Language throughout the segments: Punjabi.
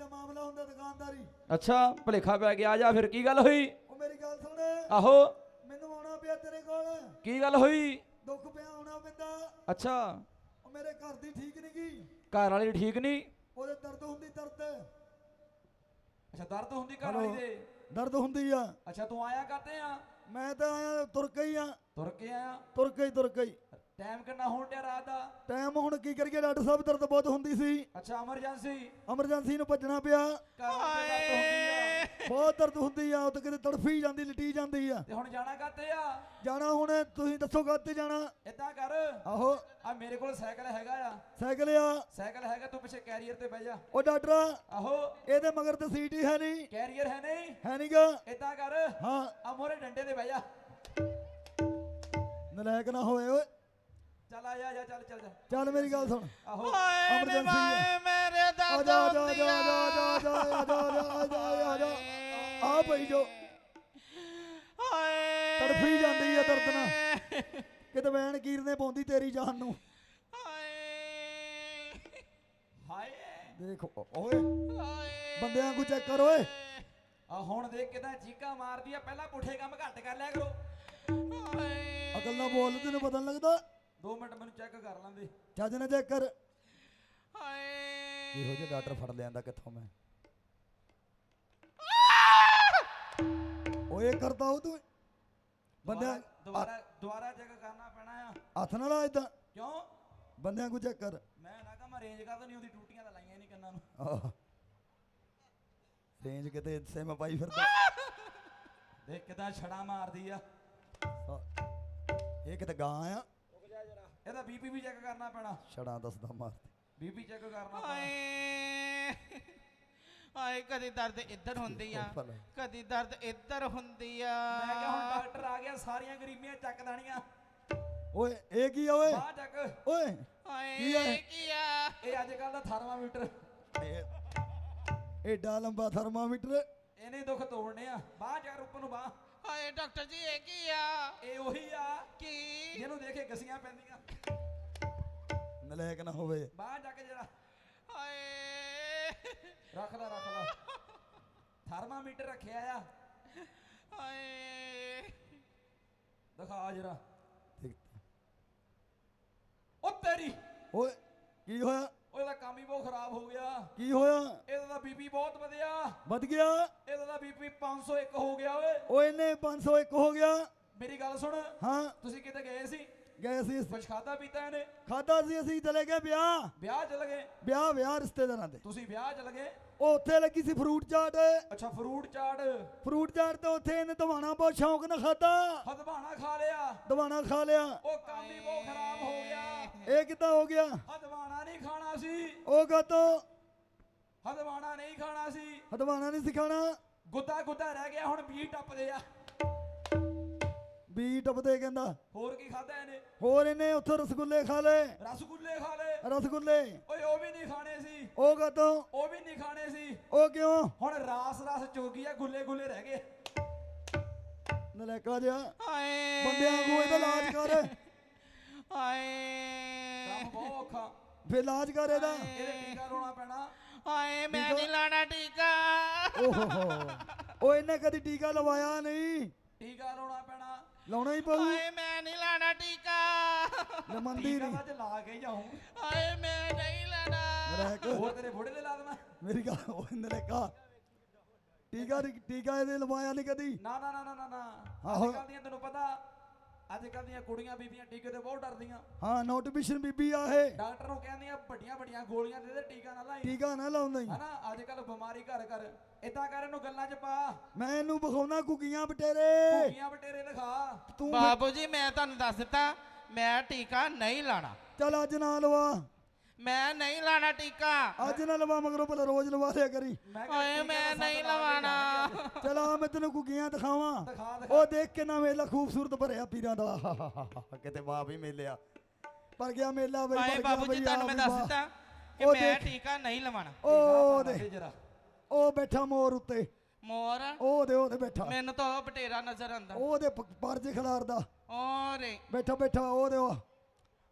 ਦਾ ਮਾਮਲਾ ਹੁੰਦਾ ਦੁਕਾਨਦਾਰੀ। ਅੱਛਾ ਭਲੇਖਾ ਪੈ ਗਿਆ ਆ ਜਾ ਫਿਰ ਕੀ ਗੱਲ ਹੋਈ? ਉਹ ਮੇਰੀ ਗੱਲ ਸੁਣ। ਆਹੋ। ਮੈਨੂੰ ਆਉਣਾ ਪਿਆ ਤੇਰੇ ਕੋਲ। ਕੀ ਗੱਲ ਹੋਈ? ਦੁੱਖ ਪਿਆ ਆਉਣਾ ਪੈਂਦਾ ਅੱਛਾ। ਉਹ ਮੇਰੇ ਘਰ ਦੀ ਠੀਕ ਨਹੀਂ ਗਈ ਘਰ ਵਾਲੀ ਠੀਕ ਨਹੀਂ? ਉਹਦੇ ਦਰਦ ਹੁੰਦੀ ਦਰਦ। ਅੱਛਾ ਦਰਦ ਹੁੰਦੀ ਘਰ ਵਾਲੀ ਦੇ? ਦਰਦ ਹੁੰਦੀ ਆ। ਅੱਛਾ ਤੂੰ ਆਇਆ ਕਰਦੇ ਆ? ਮੈਂ ਤਾਂ ਆਇਆ ਤੁਰ ਕੇ ਹੀ ਆ। ਤੁਰ ਕੇ ਆਇਆ? ਤੁਰ ਕੇ ਹੀ ਤੁਰ ਕੇ ਹੀ। ਟਾਈਮ ਕਿੰਨਾ ਹੋਣ ਡਿਆ ਰਾਤ ਦਾ? ਟਾਈਮ ਹੁਣ ਕੀ ਕਰੀਏ? ਡਾਕਟਰ ਸਾਹਿਬ ਦਰਦ ਬਹੁਤ ਹੁੰਦੀ ਸੀ। ਅੱਛਾ ਐਮਰਜੈਂਸੀ ਐਮਰਜੈਂਸੀ ਨੂੰ ਭੱਜਣਾ ਪਿਆ। ਬਹੁਤ ਦਰਦ ਹੁੰਦੀ ਆ। ਉਹ ਤਾਂ ਕਿਤੇ ਤੜਫੀ ਜਾਂਦੀ ਲਟੀ ਜਾਂਦੀ ਆ। ਤੇ ਹੁਣ ਜਾਣਾ ਕਾਤੇ ਆ? ਜਾਣਾ ਹੁਣ ਤੁਸੀਂ ਦੱਸੋ ਕਾਤੇ ਜਾਣਾ? ਏਦਾਂ ਕਰ। ਆਹੋ। ਆ ਮੇਰੇ ਕੋਲ ਸਾਈਕਲ ਹੈਗਾ ਆ। ਸਾਈਕਲ ਆ। ਸਾਈਕਲ ਹੈਗਾ ਤੂੰ ਪਿੱਛੇ ਕੈਰੀਅਰ ਤੇ ਬਹਿ ਜਾ। ਉਹ ਡਾਕਟਰ ਆਹੋ। ਇਹਦੇ ਮਗਰ ਤੇ ਸੀਟ ਹੀ ਹੈ ਨਹੀਂ। ਕੈਰੀਅਰ ਹੈ ਨਹੀਂ? ਹੈ ਨਹੀਂਗਾ ਏਦਾਂ ਕਰ। ਹਾਂ। ਆ ਮੋਰੇ ਡੰਡੇ ਤੇ ਬਹਿ ਜਾ। ਨਲਾਇਕ ਨਾ ਹੋਏ ਓਏ। ਚੱਲ ਆ ਜਾ ਜਾ ਚੱਲ ਚੱਲ ਜਾ ਚੱਲ ਮੇਰੀ ਗੱਲ ਸੁਣ ਆਹੋ ਹਾਏ ਨੀ Emergency ਮਾਏ ਮੇਰੇ ਆ ਦਰਦ ਜਾ ਆ ਜਾ ਆ ਹੁੰਦੀ ਜਾ ਆ ਜਾ ਆ ਜਾ ਆ ਜਾ ਆ ਜਾ ਆ ਜਾ ਆ ਜਾ ਆ ਪਈ ਜੋ ਹਾਏ ਤੜਫੀ ਜਾਂਦੀ ਆ ਦਰਦ ਨਾਲ ਕਿਤੇ ਵੈਣ ਕੀਰ ਨੇ ਪਾਉਂਦੀ ਤੇਰੀ ਜਾਨ ਨੂੰ ਹਾਏ ਹਾਏ ਦੇਖ ਓ- ਓਏ ਬੰਦਿਆਂ ਕੋ ਚੈੱਕ ਕਰ ਓਏ ਆ ਹੁਣ ਦੇਖ ਕਿਦਾਂ ਚੀਕਾਂ ਮਾਰਦੀ ਆ ਪਹਿਲਾਂ ਪੁੱਠੇ ਕੰਮ ਘੱਟ ਕਰ ਲਿਆ ਕਰੋ ਹਾਏ ਅਕਲ ਨਾਲ ਬੋਲ ਤੈਨੂੰ ਪਤਾ ਨੀ ਲੱਗਦਾ 2 ਮਿੰਟ ਮੈਨੂੰ ਚੈੱਕ ਕਰ ਲੈਂਦੇ। ਚੱਜ ਨਾਲ ਚੈੱਕ ਕਰ। ਹਾਏ। ਇਹੋ ਜਿਹੇ ਡਾਕਟਰ ਫੜ ਲਿਆਂਦਾ ਕਿੱਥੋਂ ਮੈਂ। ਓਏ ਕਰਦਾ ਉਹ ਤੂੰ। ਬੰਦਿਆਂ ਦੁਬਾਰਾ- ਦੁਬਾਰਾ ਚੈੱਕ ਕਰਨਾ ਪੈਣਾ ਆ। ਹੱਥ ਨਾਲ ਆ ਏਦਾਂ। ਕਿਉਂ? ਬੰਦਿਆਂ ਕੋ ਚੈੱਕ ਕਰ। ਮੈਂ ਨਾ ਕਹਾਂ ਰੇਂਜ ਕਰਦਾ ਨਹੀਂ ਉਹਦੀ ਟੂਟੀਆਂ ਤਾਂ ਲਾਈਆਂ ਨਹੀਂ ਕੰਨਾਂ ਨੂੰ। ਰੇਂਜ ਕਿਤੇ ਸਿਮ ਪਾਈ ਫਿਰਦਾ। ਦੇਖ ਕਿਦਾਂ ਛੜਾ ਮਾਰਦੀ ਆ। ਇਹ ਕਿਤੇ ਗਾਂ ਆ। ਇਹਦਾ ਬੀਪੀ ਵੀ ਚੈੱਕ ਕਰਨਾ ਪੈਣਾ। ਛੜਾ ਦੱਸਦਾ ਮਾਰ ਬੀਪੀ ਚੈੱਕ ਕਰਨਾ ਪੈਣਾ। ਹਾਏ ਹਾਏ ਕਦੀ ਦਰਦ ਇੱਧਰ ਹੁੰਦੀ ਆ। ਕਦੀ ਦਰਦ ਇੱਧਰ ਹੁੰਦੀ ਆ। ਮੈਂ ਕਿਹਾ ਹੁਣ ਡਾਕਟਰ ਆ ਗਿਆ ਸਾਰੀਆਂ ਗਰੀਬੀਆਂ ਚੱਕ ਦੇਣੀਆਂ। ਓਏ ਇਹ ਕੀ ਆ ਓਏ? ਬਾਹ ਚੱਕ। ਓਏ ਹਾਏ ਕੀ ਆ? ਇਹ ਕੀ ਆ? ਇਹ ਅੱਜ ਕੱਲ ਦਾ ਥਰਮਾਮੀਟਰ। ਇਹ ਏਡਾ ਲੰਬਾ ਥਰਮਾਮੀਟਰ। ਇਹਨੇ ਦੁੱਖ ਤੋੜਨੇ ਆ। ਬਾਹ ਚੱਕ ਉੱਪਰ ਨੂੰ ਬਾਹ। ਹਾਏ ਡਾਕਟਰ ਜੀ ਇਹ ਕੀ ਆ? ਇਹ ਉਹੀ ਆ। ਕੀ? ਜਿਹਨੂੰ ਦੇਖੇ ਗਸੀਆਂ ਪੈਂਦੀਆਂ। ਨਲਾਇਕ ਨਾ ਹੋਵੇ। ਬਾਹ ਚੱਕ ਜਿਹੜਾ ਹਾਏ। ਰੱਖ ਲੈ ਰੱਖ ਲੈ। ਥਰਮਾਮੀਟਰ ਰੱਖਿਆ ਆ। ਹਾਏ। ਦਿਖਾ ਜਰਾ। ਉਹ ਤੇਰੀ। ਓਏ ਕੀ ਹੋਇਆ? ਕੰਮ ਹੀ ਬਹੁਤ ਖਰਾਬ ਹੋ ਗਿਆ। ਕੀ ਹੋਇਆ? ਇਹਦਾ ਤਾਂ ਬੀਪੀ ਬਹੁਤ ਵਧਿਆ। ਵੱਧ ਗਿਆ? ਇਹਦਾ ਤਾਂ ਬੀਪੀ 501 ਹੋ ਗਿਆ ਓਏ। ਓਏ ਇਹਨੇ 501 ਹੋ ਗਿਆ। ਮੇਰੀ ਗੱਲ ਸੁਣ। ਹਾਂ। ਤੁਸੀਂ ਕਿਤੇ ਗਏ ਸੀ? ਗਏ ਸੀ। ਕੁਛ ਖਾਦਾ ਪੀਤਾ ਇਹਨੇ? ਖਾਦਾ ਸੀ ਅਸੀਂ ਚਲੇ ਗਏ ਵਿਆਹ। ਵਿਆਹ ਚ ਲਗੇ ਵਿਆਹ ਵਿਆਹ ਰਿਸ਼ਤੇਦਾਰਾਂ ਦੇ। ਤੁਸੀਂ ਵਿਆਹ ਚ ਲਗੇ ਉਹ ਉੱਥੇ ਲੱਗੀ ਸੀ ਫਰੂਟ ਚਾਟ। ਅੱਛਾ ਫਰੂਟ ਚਾਟ। ਫਰੂਟ ਚਾਟ ਤੇ ਉੱਥੇ ਇਹਨੇ ਦਵਾਣਾ ਬਹੁਤ ਸ਼ੌਂਕ ਨਾਲ ਖਾਦਾ ਹਦਵਾਣਾ ਖਾ ਲਿਆ। ਦਵਾਣਾ ਖਾ ਲਿਆ। ਉਹ ਕੰਮ ਹੀ ਬਹੁਤ ਖਰਾਬ ਹੋ ਗਿਆ। ਇਹ ਕਿੱਦਾਂ ਹੋ ਗਿਆ? ਹਦਵਾਣਾ ਨਹੀਂ ਖਾਣਾ ਸੀ। ਉਹ ਕਾਤੋਂ? ਹਦਵਾਣਾ ਨਹੀਂ ਖਾਣਾ ਸੀ। ਹਦਵਾਣਾ ਨਹੀਂ ਸਿਖਾਣਾ ਗੁੱਦਾ ਗੁੱਦਾ ਰਹਿ ਗਿਆ ਹੁਣ ਬੀ ਟੱਪਦੇ ਆ। ਬੀ ਟੱਪਦੇ ਕਹਿੰਦਾ। ਹੋਰ ਕੀ ਖਾਦਾ ਇਹਨੇ? ਹੋਰ ਇਹਨੇ ਉੱਥੋਂ ਰਸਗੁੱਲੇ ਖਾ ਲਏ। ਰਸਗੁੱਲੇ ਖਾ ਲਏ? ਰਸਗੁੱਲੇ। ਓਏ ਉਹ ਵੀ ਨਹੀਂ ਖਾਣੇ ਸੀ। ਉਹ ਕਾਤੋਂ ਉਹ ਵੀ ਨਹੀਂ ਖਾਣੇ ਸੀ। ਉਹ ਕਿਉਂ? ਹੁਣ ਰਾਸ ਰਾਸ ਚੋਗੀ ਆ ਗੁੱਲੇ ਗੁੱਲੇ ਰਹਿ ਗਏ। ਨਲੇਕਾ ਜਿਹਾ। ਹਾਏ। ਬੰਦਿਆਂ ਨੂੰ ਇਹਦਾ ਇਲਾਜ ਕਰ। ਹਾਏ। ਕੰਮ ਬਹੁਤ ਔਖਾ। ਫੇ ਇਲਾਜ ਕਰ ਇਹਦਾ। ਇਹਦੇ ਟੀਕਾ ਲਾਉਣਾ ਪੈਣਾ। ਹਾਏ ਮੈਂ ਨਹੀਂ ਲਾਣਾ ਟੀਕਾ। ਓਹੋ ਹੋ। ਉਹ ਇਹਨੇ ਕਦੀ ਟੀਕਾ ਲਵਾਇਆ ਨਹੀਂ? ਟੀਕਾ ਲਾਉਣਾ ਪੈਣਾ। ਲਾਉਣਾ ਹੀ ਪਊ। ਹਾਏ ਮੈਂ ਨਹੀਂ ਲਾਣਾ ਟੀਕਾ। ਲਮੰਦੀ ਟੀਕਾ ਨਹੀਂ। ਤਾਂ ਅੱਜ ਲਾ ਕੇ ਜਾਉਂ ਹਾਏ ਮੈਂ ਨਹੀਂ ਲਾਣਾ। ਨਲੇਕ ਹੋਰ ਤੇਰੇ ਬੁੜੇ ਦੇ ਲਾ ਮੇਰੀ ਗੱਲ ਉਹ ਨਲੇਕਾ ਟੀਕਾ ਟੀਕਾ ਇਹਦੇ ਲਵਾਇਆ ਨਹੀਂ ਕਦੀ। ਨਾ ਨਾ ਨਾ ਨਾ ਨਾ ਆਹੋ। ਕੱਲ ਦੀਆਂ ਤੈਨੂੰ ਪਤਾ ਅੱਜ ਕੱਲ ਦੀਆਂ ਕੁੜੀਆਂ ਬੀਬੀਆਂ ਟੀਕੇ ਤੇ ਬਹੁਤ ਡਰਦੀਆਂ। ਹਾਂ ਨੋਟੀਫਿਕੇਸ਼ਨ ਬੀਬੀ ਆ ਇਹ। ਡਾਕਟਰ ਨੂੰ ਕਹਿੰਦੀਆਂ ਵੱਡੀਆਂ ਵੱਡੀਆਂ ਗੋਲੀਆਂ ਦੇ ਦੇ ਟੀਕਾ ਨਾ ਲਾਈ। ਟੀਕਾ ਨਾ ਲਾਉਂਦਾ ਹੀ ਹਨਾ ਅੱਜ ਕੱਲ ਬਿਮਾਰੀ ਘਰ ਘਰ। ਇਦਾਂ ਕਰ ਇਹਨੂੰ ਗੱਲਾਂ 'ਚ ਪਾ। ਮੈਂ ਇਹਨੂੰ ਵਿਖਾਉਣਾ ਕੁਕੀਆਂ ਬਟੇਰੇ। ਬਟੇਰੇ ਦਿਖਾ। ਤੂੰ ਬਾਬੂ ਜੀ ਮੈਂ ਤੁਹਾਨੂੰ ਦੱਸ ਦਿੱਤਾ ਮੈਂ ਟੀਕਾ ਨਹੀਂ ਲਾਣਾ ਚੱਲ ਅੱਜ ਨਾ ਲਵਾ। ਮੈਂ ਨਹੀਂ ਲਾਣਾ ਟੀਕਾ। ਅੱਜ ਨਾ ਲਵਾ ਮਗਰੋਂ ਭਲਾ ਰੋਜ਼ ਲਵਾ ਲਿਆ ਕਰੀ। ਟੀਕਾ ਮੈਂ ਨਹੀਂ ਲਵਾਣਾ। ਚਲ ਆ ਮੈਂ ਤੈਨੂੰ ਕੁਕੀਆਂ ਦਿਖਾਵਾਂ। ਦਿਖਾ ਦਿਖਾ। ਉਹ ਦੇਖ ਕੇ ਨਾ ਮੇਲਾ ਖੂਬਸੂਰਤ ਭਰਿਆ ਪੀਰਾਂ ਦਾ। ਕਿਤੇ ਵਾਹ ਵੀ ਮੇਲਿਆ। ਪਰ ਗਿਆ ਮੇਲਾ ਬਈ ਗਿਆ ਬਾਬੂ ਜੀ ਤੁਹਾਨੂੰ ਮੈਂ ਵੀ ਦੱਸ ਵਾਹ। ਦਿੱਤਾ ਕਿ ਮੈਂ। ਟੀਕਾ ਨਹੀਂ ਲਵਾਣਾ। ਉਹ ਦਿਖਾ ਦੇ ਜਰਾ। ਉਹ ਬੈਠਾ ਮੋਰ ਉੱਤੇ। ਮੋਰ? ਉਹ ਦੇ ਉਹਦੇ ਬੈਠਾ। ਮੈਨੂੰ ਤਾਂ ਉਹ ਬਟੇਰਾ ਨਜ਼ਰ ਆਂਦਾ ਉਹਦੇ ਪਰਜੇ ਖਿਲਾਰਦਾ। ਓਰੇ। ਬੈਠਾ ਬੈਠਾ ਉਹਦੇ ਉਹ।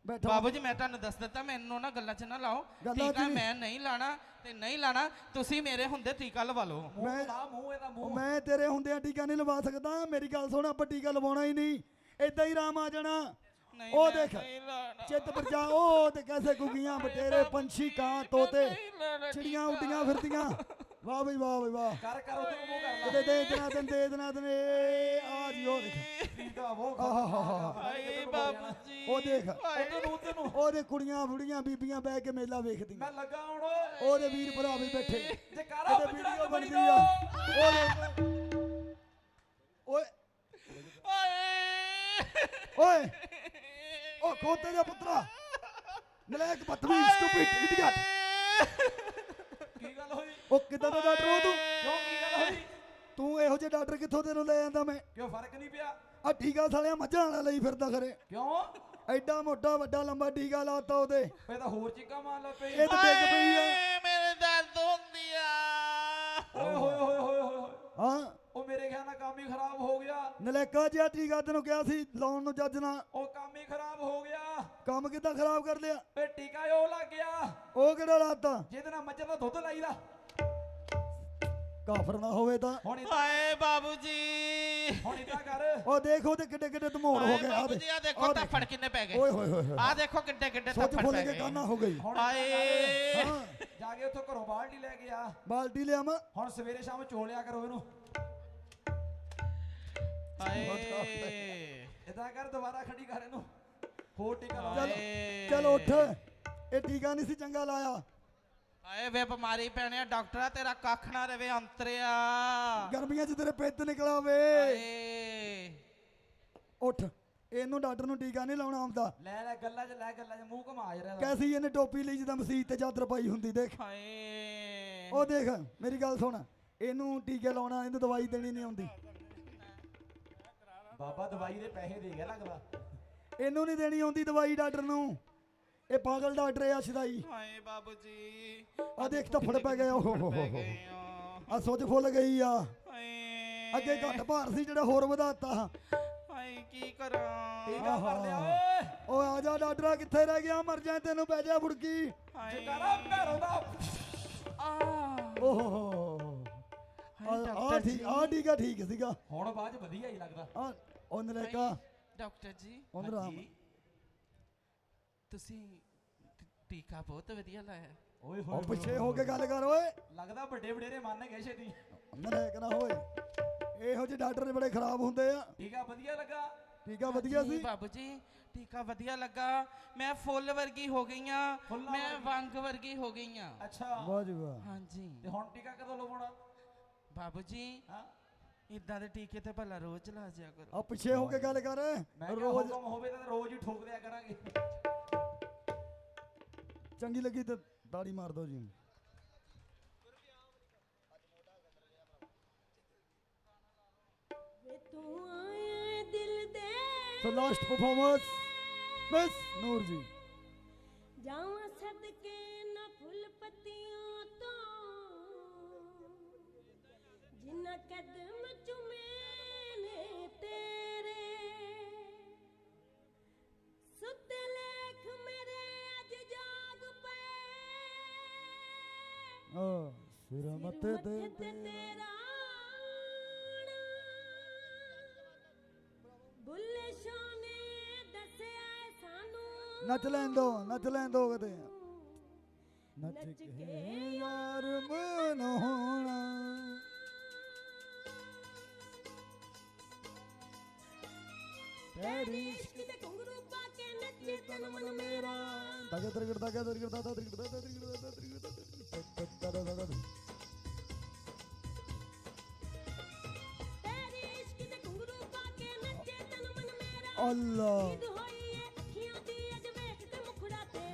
ਬੈਠੋ। ਬਾਬੂ ਜੀ ਮੈਂ ਤੁਹਾਨੂੰ ਦੱਸ ਦਿੱਤਾ ਮੈਨੂੰ ਨਾ ਗੱਲਾਂ 'ਚ ਨਾ ਲਾਓ। ਗੱਲਾਂ 'ਚ ਟੀਕਾ। ਮੈਂ ਨਹੀਂ ਲਾਣਾ ਤੇ ਨਹੀਂ ਲਾਣਾ ਤੁਸੀਂ ਮੇਰੇ ਹੁੰਦੇ ਟੀਕਾ ਲਵਾ ਲਓ ਮੈਂ- ਲਾ ਮੂੰਹ ਇਹਦਾ ਮੂੰਹ। ਮੈਂ ਤੇਰੇ ਹੁੰਦਿਆਂ ਟੀਕਾ ਨਹੀਂ ਲਵਾ ਸਕਦਾ ਮੇਰੀ ਗੱਲ ਸੁਣ ਆਪਾਂ ਟੀਕਾ ਲਵਾਉਣਾ ਹੀ ਨਹੀਂ। ਏਦਾਂ ਹੀ ਰਾਮ ਆ ਜਾਣਾ। ਨਹੀਂ ਉਹ ਮੈਂ ਦੇਖ ਨਹੀਂ ਲਾਣਾ। ਚਿੱਤ ਪਰਜਾ ਉਹ ਤੇ ਕੈਸੇ ਗੁੱਗੀਆਂ ਬਟੇਰੇ ਪੰਛੀ ਕਾਂ ਤੋਤੇ ਚਿੜੀਆਂ। ਉੱਡੀਆਂ ਫਿਰਦੀਆਂ। ਵਾਹ ਬਈ ਵਾਹ ਬਈ ਵਾਹ। ਕਰ ਕਰ ਉਧਰ ਮੂੰਹ ਕਰ ਕਿਤੇ ਲੈ ਦੇ ਦਿਨਾਂ ਦਿਨ ਦੇ ਦਿਨਾਂ ਦਿਨ ਇਹ ਆ ਜੀ ਉਹ ਦੇਖ। ਟੀਕਾ ਉਹ। ਹਾਏ ਬਾਬੂ ਜੀ ਉਹ ਦੇਖ। ਉਧਰ ਨੂੰ ਉਧਰ ਨੂੰ। ਉਹਦੇ ਕੁੜੀਆਂ ਬੁੜੀਆਂ ਬੀਬੀਆਂ ਬਹਿ ਕੇ ਮੇਲਾ ਵੇਖਦੀਆਂ। ਮੈਂ ਲੱਗਾ ਹੁਣ। ਉਹਦੇ ਵੀਰ ਭਰਾ ਵੀ ਬੈਠੇ। ਜੇ ਕਾਰਾ ਕਿਤੇ ਪਿੰਜਰਾ ਵੀਡੀਓ ਬਣੀ ਬਣਦੀ ਆ। ਉਹਦੇ ਓਏ ਓਏ। ਓਏ। ਉਹ ਖੋਤੇ ਦਾ ਪੁੱਤਰਾ। ਨਲਾਇਕ ਬਦਤਮੀਜ਼ ਸਟੂਪਿਡ ਇਡੀਅਟ। ਉਹ ਕਿੱਦਾਂ ਦਾ ਡਾਕਟਰ ਹੋ ਤੂੰ? ਕਿਉਂ ਕੀ ਗੱਲ ਹੋਈ ਤੂੰ ਇਹੋ ਜਿਹੇ ਡਾਕਟਰ ਕਿੱਥੋਂ ਤੈਨੂੰ ਲੈ ਆਂਦਾ ਮੈਂ? ਕਿਉਂ ਫ਼ਰਕ ਨਹੀਂ ਪਿਆ? ਆ ਟੀਕਾ ਸਾਲਿਆ ਮੱਝਾਂ ਵਾਲਾ ਲਈ ਫਿਰਦਾ ਖਰੇ। ਕਿਉਂ? ਐਡਾ ਮੋਟਾ ਵੱਡਾ ਲੰਬਾ ਟੀਕਾ ਲਾਤਾ ਉਹਦੇ। ਇਹ ਤਾਂ ਹੋਰ ਚੀਕਾਂ ਮਾਰ ਲਾ ਪਈ ਇਹ ਤਾਂ ਡਿੱਗ ਪਈ ਆ। ਮੇਰੇ ਦਰਦ ਹੁੰਦੀ ਆ। ਓਏ ਹੋਏ ਹੋਏ ਹੋਏ ਹਾਂ। ਉਹ ਮੇਰੇ ਖਿਆਲ ਨਾਲ ਕੰਮ ਹੀ ਖਰਾਬ ਹੋ ਗਿਆ। ਨਲੇਕਾ ਜਿਹਾ ਟੀਕਾ ਤੈਨੂੰ ਕਿਹਾ ਸੀ ਲਾਉਣ ਨੂੰ ਜੱਜ ਨਾ ਉਹ ਕੰਮ ਹੀ ਖਰਾਬ ਹੋ ਗਿਆ। ਕੰਮ ਕਿੱਦਾਂ ਖਰਾਬ ਕਰ ਲਿਆ? ਏ ਟੀਕਾ ਉਹ ਲੱਗ ਗਿਆ। ਉਹ ਕਿਹੜਾ ਲਾਤਾ? ਜਿਹਦੇ ਨਾਲ ਮੱਝਾਂ ਦਾ ਦੁੱਧ ਲਾਈਦਾ। ਕਾਫਰ ਨਾ ਹੋਵੇ ਤਾਂ। ਹੁਣ ਹਾਏ ਬਾਬੂ ਜੀ ਹੁਣ ਇਦਾਂ ਕਰ। ਉਹ ਦੇਖ ਉਹਦੇ ਕਿੱਡੇ ਕਿੱਡੇ ਧਮੋੜ ਹੋ ਹਾਏ ਗਏ। ਆ ਬਾਬੂ ਜੀ ਆ ਦੇਖੋ ਕਿੰਨੇ ਪੈ ਗਏ। ਓਏ ਹੋਏ ਹੋਏ ਹੋਏ ਆ ਦੇਖੋ ਕਿੱਡੇ ਕਿੱਡੇ ਸੋਚ ਫੁੱਲ ਪੈ ਕੇ ਗਏ। ਕਾਨਾ ਹੋ ਗਈ। ਹੁਣ ਏਦਾਂ ਹਾਏ। ਹਾਂ। ਕਰ, ਜਾ ਕੇ ਉੱਥੋਂ ਘਰੋਂ ਬਾਲਟੀ ਲੈ ਕੇ ਆ। ਬਾਲਟੀ ਲਿਆਵਾਂ। ਹੁਣ ਸਵੇਰੇ ਸ਼ਾਮ ਚੋਲਿਆ ਕਰੋ ਇਹਨੂੰ। ਹਾਏ। ਇਦਾਂ ਕਰ ਦੁਬਾਰਾ ਖੜੀ ਕਰ ਇਹਨੂੰ। ਹੋਰ ਟੀਕਾ ਲਾ। ਚੱਲ ਹਾਏ। ਚੱਲ ਉੱਠ। ਇਹ ਟੀਕਾ ਨਹੀਂ ਸੀ ਚੰਗਾ ਲਾਇਆ। ਹਾਏ ਵੇ ਬਿਮਾਰੀ ਪੈਣਿਆ ਡਾਕਟਰਾ ਤੇਰਾ ਕੱਖ ਨਾ ਰਵੇ ਅੰਤਰਿਆ। ਗਰਮੀਆਂ 'ਚ ਤੇਰੇ ਪਿੱਤ ਨਿਕਲਾ ਵੇ ਹਾਏ। ਉੱਠ ਇਹਨੂੰ ਡਾਕਟਰ ਨੂੰ ਟੀਕਾ ਨਹੀਂ ਲਾਉਣਾ ਆਉਂਦਾ। ਲੈ ਲੈ ਗੱਲਾਂ 'ਚ ਲੈ ਗੱਲਾਂ 'ਚ ਮੂੰਹ ਘੁਮਾ ਜਰਾ ਕੈਸੀ ਇਹਨੇ ਟੋਪੀ ਲਈ ਜਿੱਦਾਂ ਮਸੀਤ ਤੇ ਚਾਦਰ ਪਾਈ ਹੁੰਦੀ ਦੇਖ। ਹਾਏ। ਉਹ ਦੇਖ ਮੇਰੀ ਗੱਲ ਸੁਣ ਇਹਨੂੰ ਟੀਕੇ ਲਾਉਣਾ ਇਹਨੂੰ ਦਵਾਈ ਦੇਣੀ ਨਹੀਂ ਆਉਂਦੀ। ਬਾਬਾ ਦਵਾਈ ਦੇ ਪੈਸੇ ਦੇ ਗਿਆ ਲੱਗਦਾ। ਇਹਨੂੰ ਨਹੀਂ ਦੇਣੀ ਆਉਂਦੀ ਦਵਾਈ ਡਾਕਟਰ ਨੂੰ। ਇਹ ਪਾਗਲ ਡਾਕਟਰ ਆ ਸ਼ਦਾਈ। ਹਾਏ ਬਾਬੂ ਜੀ ਆ ਦੇਖ ਧੱਫੜ ਪੈ ਗਏ ਓਹ ਹੋ ਹੋ ਆ। ਆ ਸੁੱਜ ਫੁੱਲ ਗਈ ਆ। ਹਾਏ। ਅੱਗੇ ਘੱਟ ਭਾਰ ਸੀ ਜਿਹੜਾ ਹੋਰ ਵਧਾਤਾ। ਹਾਏ ਕੀ ਕਰਾਂ? ਟੀਕਾ ਭਰ ਲਿਆ। ਆਹਾ। ਓਏ ਓਏ ਆ ਜਾ ਡਾਕਟਰਾ ਕਿੱਥੇ ਰਹਿ ਗਿਆ? ਮਰ ਜਾ ਤੈਨੂੰ ਪੈ ਜਾ ਫੁੜਕੀ ਹਾਏ। ਜਕਾਰਾ ਭੈਰੋ ਦਾ। ਆ ਓਹ ਹੋ ਹੋ ਹਾਏ ਆ ਡਾਕਟਰ ਠੀਕ ਆ ਠੀਕ ਸੀਗਾ। ਹੁਣ ਬਾਅਦ ਵਧੀਆ ਹੀ ਲੱਗਦਾ। ਆ ਉਹਨੇ ਲੇਕਾ ਡਾਕਟਰ ਜੀ। ਉਹਨ। ਤੁਸੀਂ ਟੀਕਾ ਬਹੁਤ ਵਧੀਆ ਲਾਇਆ। ਓਏ ਉਹ ਹੋਏ ਪਿੱਛੇ ਹੋ ਕੇ ਗੱਲ ਕਰ ਓਏ। ਲੱਗਦਾ ਵੱਡੇ ਵਡੇਰੇ ਮੰਨ ਗਏ ਛੇਤੀ। ਉਹਨੇ ਲੇਕਣਾ ਹੋਏ। ਇਹੋ ਜਿਹੇ ਡਾਕਟਰ ਬੜੇ ਖਰਾਬ ਹੁੰਦੇ ਆ। ਟੀਕਾ ਵਧੀਆ ਲੱਗਾ। ਟੀਕਾ ਵਧੀਆ ਸੀ। ਬਾਬੂ ਜੀ ਟੀਕਾ ਵਧੀਆ ਲੱਗਾ। ਮੈਂ ਫੁੱਲ ਵਰਗੀ ਹੋ ਗਈ ਆ ਮੈਂ। ਵੰਗ ਵਰਗੀ ਹੋ ਗਈ ਆ ਅੱਛਾ। ਵਾਹ ਜੀ ਵਾਹ। ਹਾਂਜੀ। ਤੇ ਹੁਣ ਟੀਕਾ ਕਦੋਂ ਲਵਾਉਣਾ? ਬਾਬੂ ਜੀ ਹਾਂ। ਇਦਾਂ ਦੇ ਟੀਕੇ ਤੇ ਭਲਾ ਰੋਜ਼ ਲਾ ਜਿਆ ਕਰੋ। ਆ ਪਿੱਛੇ ਹੋ ਕੇ ਗੱਲ ਕਰ। ਰੋਜ਼ ਹੋਵੇ ਤਾਂ ਰੋਜ਼ ਹੀ ਠੋਕ ਦਿਆ ਕਰਾਂਗੇ। ਚੰਗੀ ਲੱਗੀ ਤੇ ਦਾੜੀ ਮਾਰ ਦੋ ਜੀ so last performance Miss Noor ji ਜਾਵਾਂ ਸਦਕੇ ਨਾ ਫੁੱਲ ਪੱਤੀਆਂ ਤੋਂ। ਜਿੰਨਾ ਕਦਮ ਚੁਮੇ ਨੇ ਆ ਸਿਰ ਮੱਥੇ ਤੇ ਤੇਰਾ। ਬੁੱਲੇ ਸ਼ਾਹ ਨੇ ਦੱਸਿਆ ਸਾਨੂੰ ਨੱਚ ਲੈਣ ਦੋ ਨੱਚ ਲੈਣ ਦੋ ਕਦੇ। ਨੱਚ ਕੇ ਯਾਰ ਮਨ ਹੋਣਾ। ਤੇਰੀ ਇਸ਼ਕ ਦੇ ਘੁੰਗਰੂ ਪਾ ਕੇ ਨੱਚੇ ਤਨ ਮਨ ਮੇਰਾ। ਤਗੇ ਤਰ ਗੜਦਾ ਤਰ ਗੜਦਾ ਤਰ ਗੜਦਾ ਤਰ ਗੜਦਾ ਤਰ ਗੜਦਾ ਤੇਰੀ ਇਸ਼ਕ ਦੇ ਘੁੰਗਰੂ ਪਾ ਕੇ ਨੱਚੇ ਤਨ ਮਨ ਮੇਰਾ ਅੱਲਾ।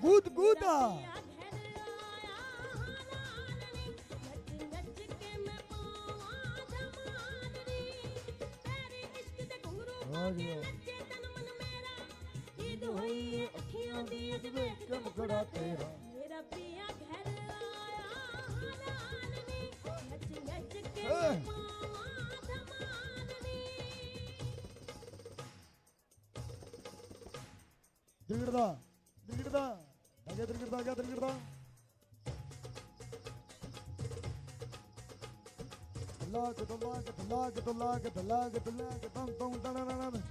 ਗੁੱਦ ਗੁੱਦਾ ਮੇਰਾ ਘਰ Dikirda, dikirda, agak dikirda, agak dikirda. Lag, lag, lag, lag, lag, lag, tam tam tam la la la.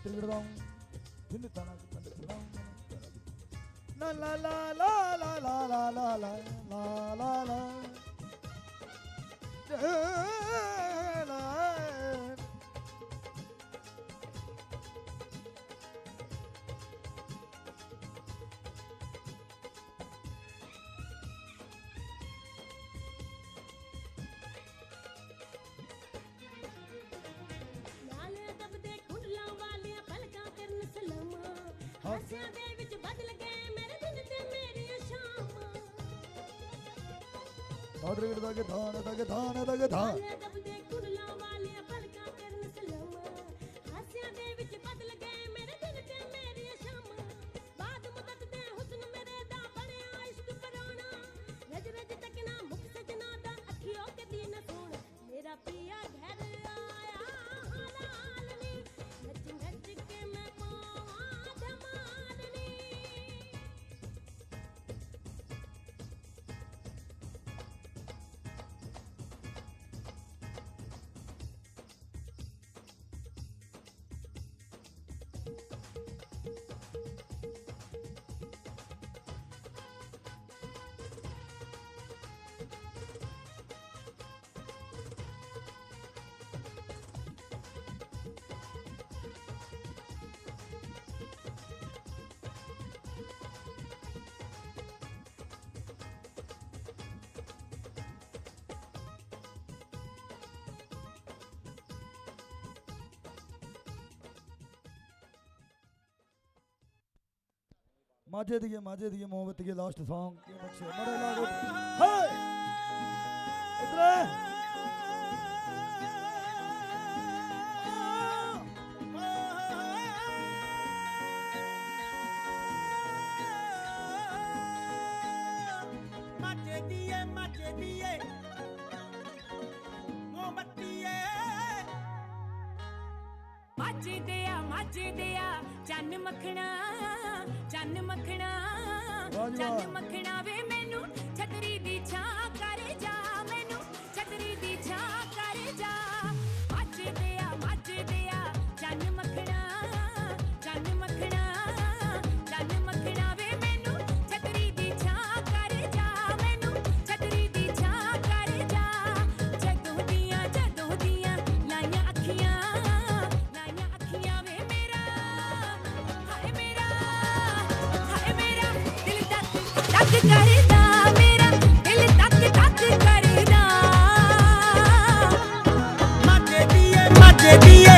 dikirda, ini tanah, tanah. La la la la la la la la la la la. ਹਾਸਿਆਂ ਦੇ ਵਿੱਚ ਬਦਲ ਗਏ ਮੇਰੇ ਦਿਨ ਤੇ ਮੇਰੀਆਂ ਸ਼ਾਮਾਂ। ਆਰਡਰ ਦਾ ਗਧਾਨ ਦਾ ਗਧਾਨ ਦਾ ਗਧਾਨ माझे दिए माझे दिए मोहब्बत के लास्ट सॉन्ग के बख्शे बड़े लागो हे इतने ਮੱਚਦਿਆ ਮੱਚਦਿਆ ਚੰਨ ਮੱਖਣਾ ਚੰਨ ਮੱਖਣਾ ਚੰਨ ਮੱਖਣਾ ਵੇ ਮੈਨੂੰ ਛਤਰੀ ਦੀ ਛਾਂ baby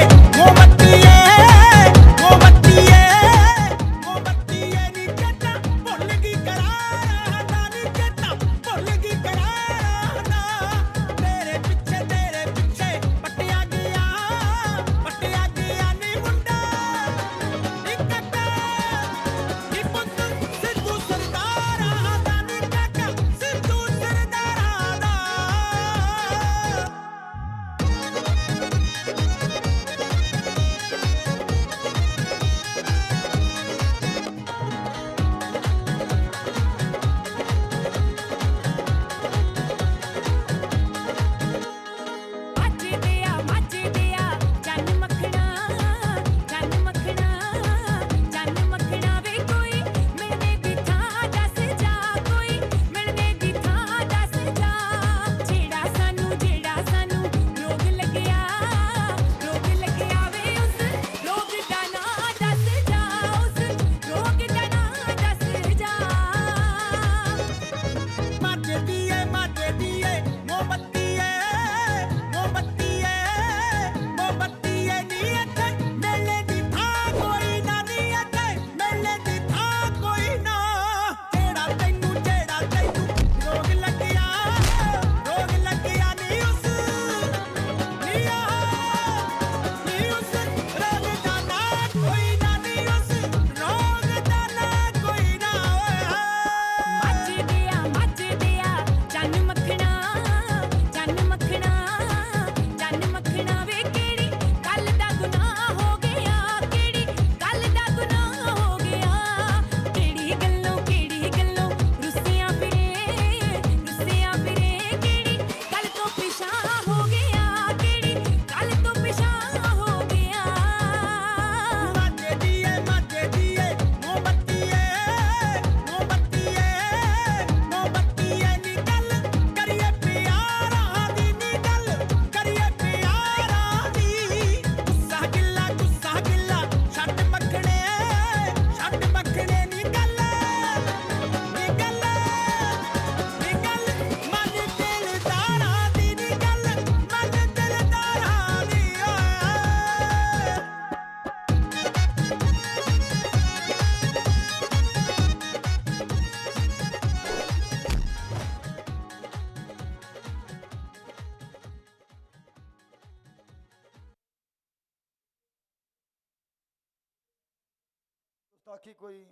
ਬਾਕੀ ਕੋਈ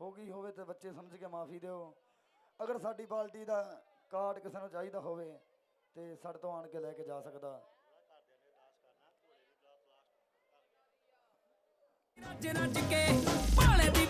ਹੋ ਗਈ ਹੋਵੇ ਤੇ ਬੱਚੇ ਸਮਝ ਕੇ ਮਾਫੀ ਦਿਓ। ਅਗਰ ਸਾਡੀ ਬਾਲਟੀ ਦਾ ਕਾਰਡ ਕਿਸੇ ਨੂੰ ਚਾਹੀਦਾ ਹੋਵੇ ਤੇ ਸਾਡੇ ਤੋਂ ਆਣ ਕੇ ਲੈ ਕੇ ਜਾ ਸਕਦਾ। ਰੱਜ ਰੱਜ ਕੇ ਭਾਲੇ ਦੀ